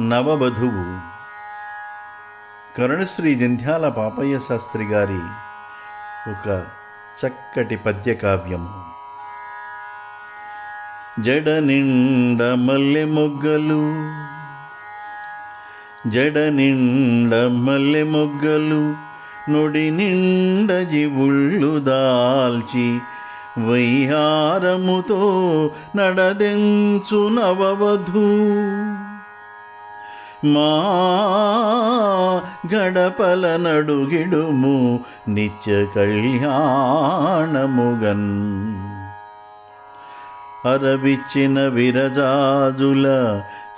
నవవధువు. కరుణశ్రీ జంధ్యాల పాపయ్య శాస్త్రి గారి ఒక చక్కటి పద్యకావ్యము. జడ నిండ మల్లె మొగ్గలు జడ నిండ మల్లె మొగ్గలు నుడి నిండ జివుళ్ళు దాల్చి వయ్యారముతో నడదెంచు నవవధూ. మా గడపల నడుగిడుము నిత్య కళ్యాణముగన్. అరవిచ్చిన విరజాజుల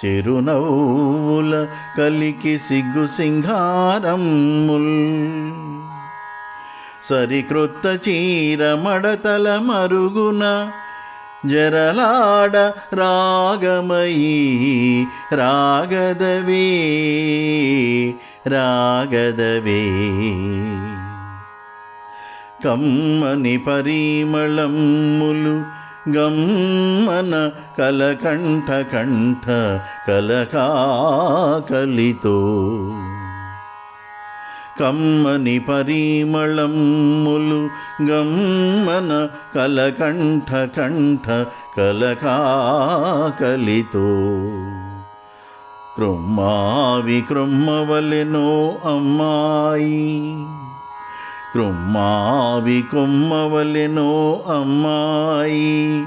చెరునవ్వుల కలికి సిగ్గు సింగారమ్ముల్ సరికృత్త చీర మడతల మరుగున జరలాడ రాగమయీ రాగదవే రాగదవే. కమ్మని పరిమళములు గమ్మన కలకంఠ కంఠ కలకాకలితో కమ్మని పరిమళమ్ములు గమ్మన కలకంఠ కంఠ కలకాకలితో. కృమ్మావి కృమ్మవలెనో అమ్మాయి. కృమ్మావి కొమ్మవలెనో అమ్మాయి.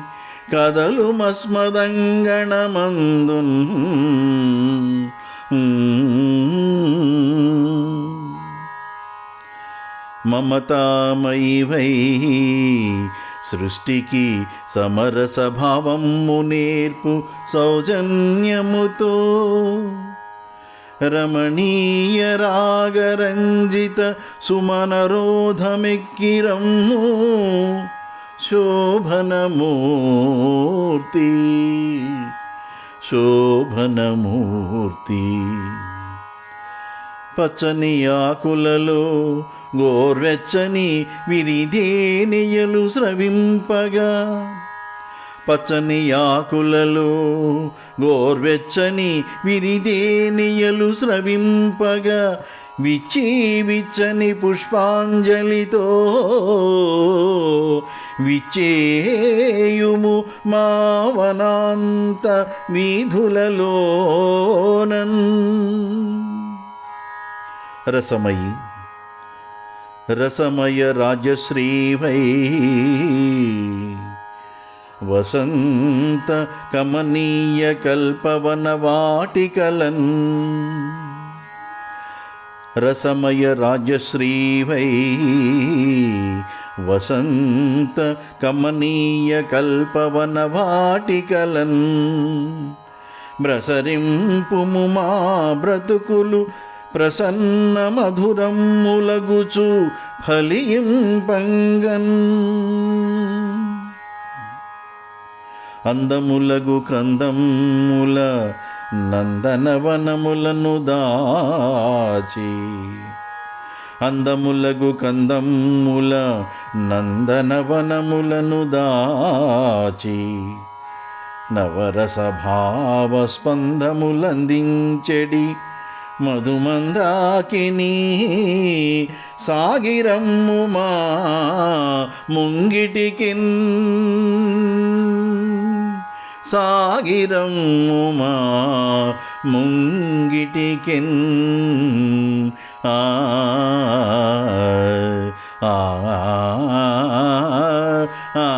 కదలు మస్మదంగణమందున్ మమతామయివై సృష్టికి సమరస భావము నేర్పు సౌజన్యముతో రమణీయ రాగరంజిత సుమనరోధమెక్కిరమ్ము శోభనమూర్తి శోభనమూర్తి పచ్చని ఆకులలో గోర్వెచ్చని విరిదేనియలు స్రవింపగా. పచ్చని ఆకులలో గోర్వెచ్చని విరిదేనియలు స్రవింపగా. విచ్చి విచ్చని పుష్పాంజలితో విచ్చేయుము మా వనాంత వీధులలోనన్. రసమయి రసమయ రాజశ్రీవై వసంత కమనీయ కల్పవన వాటికలన్ రసమయ రాజశ్రీవై వసంత కమనీయ కల్పవన వాటికలన్ బ్రసరింపుము మా బ్రతుకులు ప్రసన్న మధురమ్ములగుచు ఫలింపంగన్ అందములగు కందముల నందనవనములను దాచి అందములగు కందముల నందనవనములను దాచి నవరసభావ స్పందములందించెడి మధుమందాకిని సాగిరమ్ము మా ముంగిటికిన్ సాగిరమ్ము మా ముంగిటికిన్ ఆ ఆ ఆ